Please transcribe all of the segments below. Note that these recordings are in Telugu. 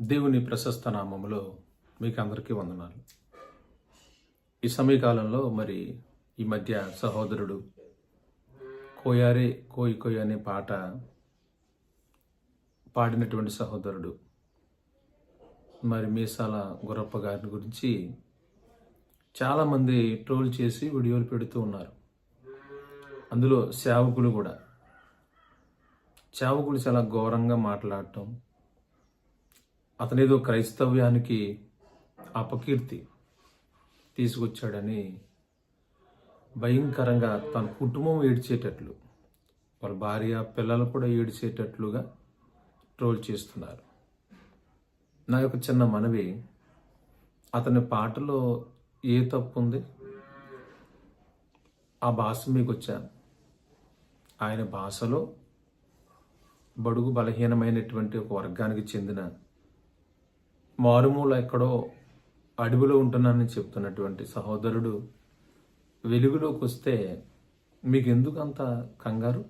దేవుని ప్రశస్త నామములో మీకు అందరికీ వందనాలు. ఈ సమయకాలంలో మరి ఈ మధ్య సహోదరుడు కోయారే కోయి కోయి అనే పాట పాడినటువంటి సహోదరుడు మరి మీసాల గురప్ప గారిని గురించి చాలామంది ట్రోల్ చేసి వీడియోలు పెడుతూ ఉన్నారు. అందులో సేవకులు కూడా. సేవకులు చాలా ఘోరంగా మాట్లాడటం అతనేదో క్రైస్తవ్యానికి అపకీర్తి తీసుకొచ్చాడని భయంకరంగా తన కుటుంబం ఏడ్చేటట్లు వాళ్ళ భార్య పిల్లలు కూడా ఏడ్చేటట్లుగా ట్రోల్ చేస్తున్నారు. నా యొక్క చిన్న మనవి అతని పాటలో ఏ తప్పు ఉంది? ఆ భాష మీకు వచ్చాను ఆయన భాషలో బడుగు బలహీనమైనటువంటి ఒక వర్గానికి చెందిన మారుమూల ఎక్కడో అడవిలో ఉంటున్నానని చెప్తున్నటువంటి సహోదరుడు వెలుగులోకి వస్తే మీకు ఎందుకు అంత కంగారు?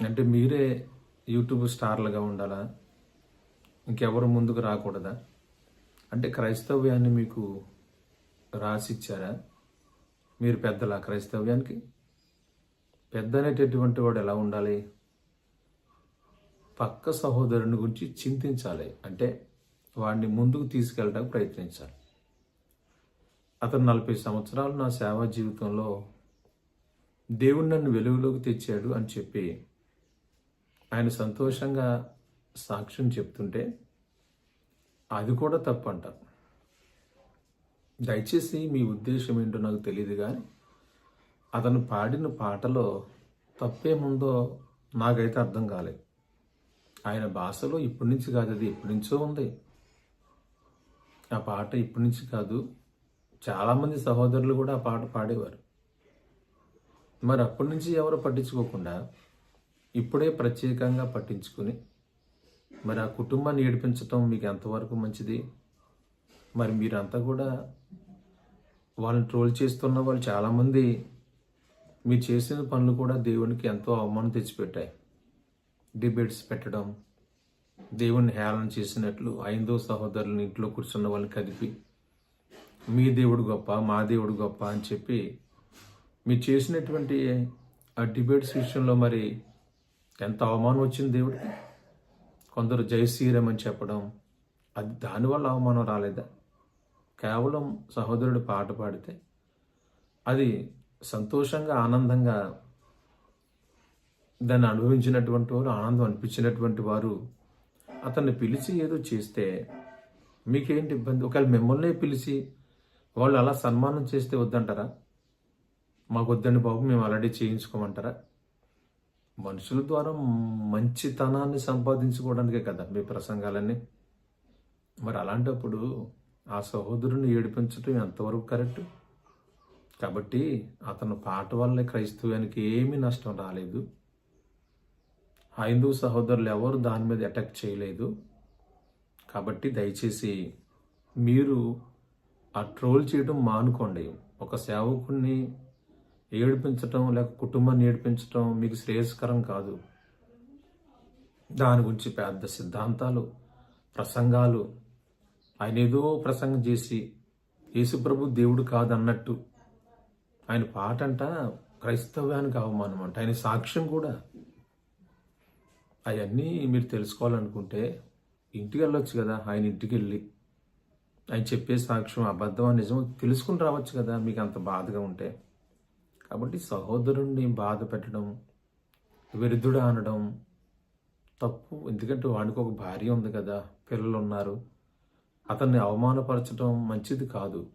అంటే మీరే యూట్యూబ్ స్టార్లుగా ఉండాలా? ఇంకెవరు ముందుకు రాకూడదా? అంటే క్రైస్తవ్యాన్ని మీకు రాసిచ్చారా? మీరు పెద్దలా క్రైస్తవ్యానికి? పెద్ద అనేటటువంటి వాడు ఎలా ఉండాలి? పక్క సహోదరుని గురించి చింతించాలి. అంటే వాడిని ముందుకు తీసుకెళ్ళడానికి ప్రయత్నించాలి. అతను నలభై సంవత్సరాలు నా సేవా జీవితంలో దేవుడు నన్ను వెలుగులోకి తెచ్చాడు అని చెప్పి ఆయన సంతోషంగా సాక్ష్యం చెప్తుంటే అది కూడా తప్పు అంటారు దయచేసి మీ ఉద్దేశం ఏంటో నాకు తెలియదు కానీ అతను పాడిన పాటలో తప్పేముందో నాకైతే అర్థం కాలేదు. ఆయన భాషలో ఇప్పటి నుంచి కాదు అది ఎప్పటి నుంచో ఉంది. ఆ పాట ఇప్పటి నుంచి కాదు చాలామంది సహోదరులు కూడా ఆ పాట పాడేవారు. మరి అప్పటి నుంచి ఎవరు పట్టించుకోకుండా ఇప్పుడే ప్రత్యేకంగా పట్టించుకుని మరి ఆ కుటుంబాన్ని ఏడిపించటం మీకు ఎంతవరకు మంచిది? మరి మీరంతా కూడా వాళ్ళని ట్రోల్ చేస్తున్న వాళ్ళు చాలామంది మీరు చేసిన పనులు కూడా దేవునికి ఎంతో అవమానం తెచ్చిపెట్టాయి. డిబేట్స్ పెట్టడం దేవుణ్ణి హేళన చేసినట్లు ఐదో సహోదరులను ఇంట్లో కూర్చున్న వాళ్ళని కదిపి మీ దేవుడు గొప్ప మా దేవుడు గొప్ప అని చెప్పి మీరు చేసినటువంటి ఆ డిబేట్స్ విషయంలో మరి ఎంత అవమానం వచ్చింది దేవుడికి? కొందరు జై శ్రీరామ్ అని చెప్పడం అది దానివల్ల అవమానం రాలేదా? కేవలం సహోదరుడు పాట పాడితే అది సంతోషంగా ఆనందంగా దాన్ని అనుభవించినటువంటి వారు ఆనందం అనిపించినటువంటి వారు అతన్ని పిలిచి ఏదో చేస్తే మీకేంటి ఇబ్బంది? ఒకవేళ మిమ్మల్ని పిలిచి వాళ్ళు అలా సన్మానం చేస్తే వద్దంటారా? మాకు వద్దని బాబు మేము ఆల్రెడీ చేయించుకోమంటారా? మనుషుల ద్వారా మంచితనాన్ని సంపాదించుకోవడానికే కదా మీ ప్రసంగాలన్నీ. మరి అలాంటప్పుడు ఆ సహోదరుని ఏడిపించటం ఎంతవరకు కరెక్ట్? కాబట్టి అతను పాట వల్లే క్రైస్తవ్యానికి ఏమీ నష్టం రాలేదు. హైందూ సహోదరులు ఎవరు దాని మీద అటాక్ చేయలేదు. కాబట్టి దయచేసి మీరు ఆ ట్రోల్ చేయడం మానుకోండి. ఒక సేవకుడిని ఏడిపించటం లేక కుటుంబాన్ని ఏడిపించటం మీకు శ్రేయస్కరం కాదు. దాని గురించి పెద్ద సిద్ధాంతాలు ప్రసంగాలు. ఆయన ఏదో ప్రసంగం చేసి యేసుప్రభు దేవుడు కాదన్నట్టు. ఆయన పాట అంట క్రైస్తవ్యానికి అవమానం అంట. ఆయన సాక్ష్యం కూడా అవన్నీ మీరు తెలుసుకోవాలనుకుంటే ఇంటికి వెళ్ళొచ్చు కదా ఆయన ఇంటికి వెళ్ళి. ఆయన చెప్పే సాక్ష్యం అబద్ధం నిజం తెలుసుకుని రావచ్చు కదా మీకు అంత బాధగా ఉంటే. కాబట్టి సహోదరుణ్ణి బాధ పెట్టడం విరుద్ధుడు అనడం తప్పు. ఎందుకంటే వాడికి ఒక భార్య ఉంది కదా పిల్లలు ఉన్నారు. అతన్ని అవమానపరచడం మంచిది కాదు.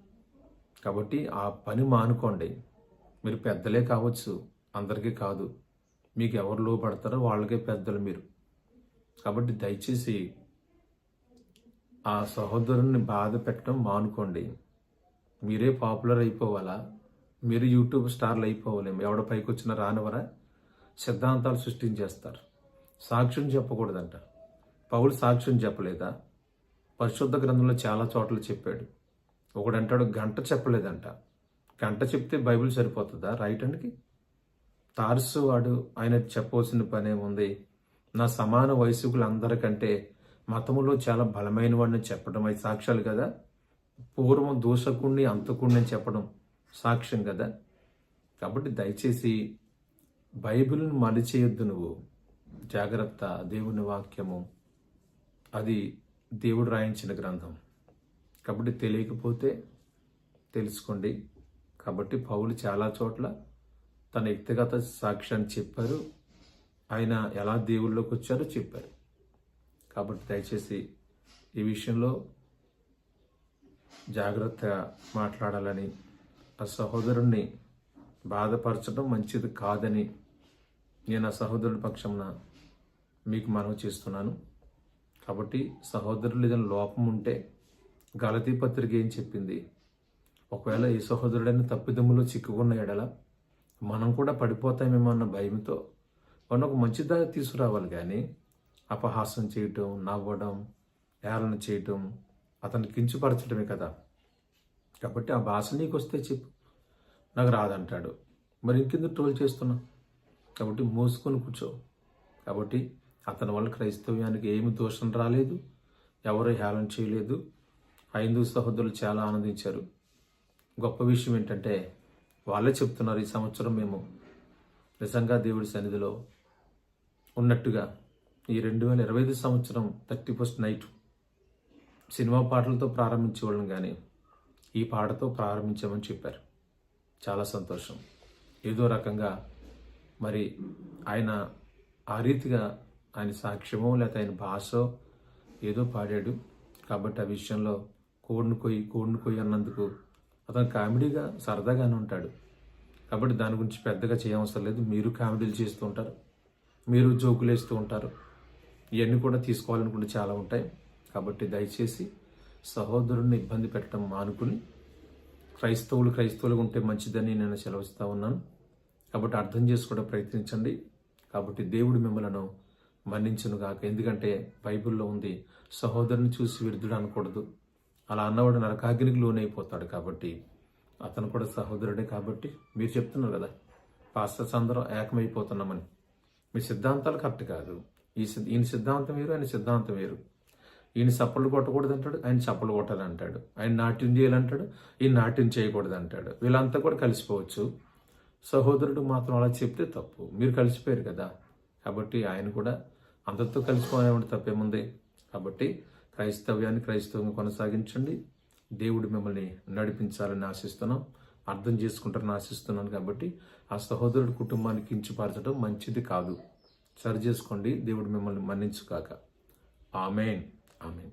కాబట్టి ఆ పని మానుకోండి. మీరు పెద్దలే కావచ్చు అందరికీ కాదు. మీకు ఎవరు లోపడతారో వాళ్ళకే పెద్దలు మీరు. కాబట్టి దయచేసి ఆ సహోదరుని బాధ పెట్టడం మానుకోండి. మీరే పాపులర్ అయిపోవాలా? మీరు యూట్యూబ్ స్టార్లు అయిపోవలేము. ఎవడ పైకి వచ్చినా రానివరా సిద్ధాంతాలు సృష్టించేస్తారు. సాక్ష్యం చెప్పకూడదంట. పౌలు సాక్ష్యం చెప్పలేదా? పరిశుద్ధ గ్రంథంలో చాలా చోట్ల చెప్పాడు. ఒకడంటాడు గంట చెప్పలేదంట. గంట చెప్తే బైబిల్ సరిపోతుందా? రైట్ అండికి? తారసు వాడు ఆయన చెప్పవలసిన పనే ఉంది. నా సమాన వయసుకులందరికంటే మతములో చాలా బలమైన వాడిని చెప్పడం అది సాక్ష్యాలు కదా? పూర్వం దూషకుణ్ణి అంతకుణ్ణి అని చెప్పడం సాక్ష్యం కదా? కాబట్టి దయచేసి బైబిల్ను మలిచేయొద్దు నువ్వు. జాగ్రత్త దేవుని వాక్యము. అది దేవుడు రాయించిన గ్రంథం. కాబట్టి తెలియకపోతే తెలుసుకోండి. కాబట్టి పౌలు చాలా చోట్ల తన వ్యక్తిగత సాక్ష్యాన్ని చెప్పారు. ఆయన ఎలా దేవుళ్ళలోకి వచ్చారో చెప్పారు. కాబట్టి దయచేసి ఈ విషయంలో జాగ్రత్తగా మాట్లాడాలని ఆ సహోదరుణ్ణి బాధపరచడం మంచిది కాదని నేను ఆ సహోదరుడి పక్షంన మీకు మనవి చేస్తున్నాను. కాబట్టి సహోదరులు ఏదైనా లోపం ఉంటే గలతీ పత్రిక ఏం చెప్పింది? ఒకవేళ ఈ సహోదరుడైన తప్పిదమ్ములో చిక్కుకున్న ఎడల మనం కూడా పడిపోతామేమో అన్న భయంతో మనం ఒక మంచి దారి తీసుకురావాలి కానీ అపహాసం చేయటం నవ్వడం ఏలన చేయటం అతన్ని కించుపరచడమే కదా. కాబట్టి ఆ భాష నీకు వస్తే చెప్పు. నాకు రాదంటాడు. మరి ఇంకెందుకు ట్రోల్ చేస్తున్నా కాబట్టి మోసుకొని కూర్చో. కాబట్టి అతని వల్ల క్రైస్తవ్యానికి ఏమి దోషం రాలేదు ఎవరు హేళన చేయలేదు. ఐదు సహోదరులు చాలా ఆనందించారు. గొప్ప విషయం ఏంటంటే వాళ్ళే చెప్తున్నారు ఈ సంవత్సరం మేము నిజంగా దేవుడి సన్నిధిలో ఉన్నట్టుగా ఈ రెండు వేల ఇరవై ఐదు సంవత్సరం థర్టీ ఫస్ట్ నైట్ సినిమా పాటలతో ప్రారంభించేవాళ్ళం కానీ ఈ పాటతో ప్రారంభించామని చెప్పారు. చాలా సంతోషం. ఏదో రకంగా మరి ఆయన ఆ రీతిగా ఆయన సాక్ష్యమో లేకపోతే ఆయన భాష ఏదో పాడాడు. కాబట్టి ఆ విషయంలో కోడిని కొయ్యి కోడిని కొయ్యి అన్నందుకు అతను కామెడీగా సరదాగానే ఉంటాడు. కాబట్టి దాని గురించి పెద్దగా చేయవసరం లేదు. మీరు కామెడీలు చేస్తూ ఉంటారు. మీరు జోకులు వేస్తూ ఉంటారు. ఇవన్నీ కూడా తీసుకోవాలనుకుంటే చాలా ఉంటాయి. కాబట్టి దయచేసి సహోదరుని ఇబ్బంది పెట్టడం మానుకుని క్రైస్తవులు క్రైస్తవులుగా ఉంటే మంచిదని నేను సెలవిస్తూ ఉన్నాను. కాబట్టి అర్థం చేసుకోవడం ప్రయత్నించండి. కాబట్టి దేవుడు మిమ్మలను మన్నించును గాక ఎందుకంటే బైబిల్లో ఉంది సహోదరుని చూసి విరుద్ధుడు అనకూడదు. అలా అన్నవాడు నరకాగ్నికి లోనైపోతాడు కాబట్టి అతను కూడా సహోదరుడే కాబట్టి మీరు చెప్తున్నారు కదా పాస్టర్స్ అందరం ఏకమైపోతున్నామని. మీ సిద్ధాంతాలు కరెక్ట్ కాదు. ఈ ఈయన సిద్ధాంతం వేరు ఆయన సిద్ధాంతం వేరు. ఈయన చప్పలు కొట్టకూడదు అంటాడు ఆయన చప్పలు కొట్టాలి అంటాడు. ఆయన నాట్యం చేయాలంటాడు ఈయన నాట్యం చేయకూడదు అంటాడు. వీళ్ళంతా కూడా కలిసిపోవచ్చు. సహోదరుడు మాత్రం అలా చెప్తే తప్పు. మీరు కలిసిపోయారు కదా కాబట్టి ఆయన కూడా అందరితో కలిసిపోయేవాడు తప్పేముంది? కాబట్టి క్రైస్తవ్యాన్ని క్రైస్తవంగా కొనసాగించండి. దేవుడు మిమ్మల్ని నడిపించాలని ఆశిస్తున్నాం. అర్థం చేసుకుంటారని ఆశిస్తున్నాను కాబట్టి ఆ సహోదరుడి కుటుంబాన్ని కించిపార్చడం మంచిది కాదు. సరి చేసుకోండి. దేవుడు మిమ్మల్ని మన్నించుకాక ఆమెన్. ఆమెన్.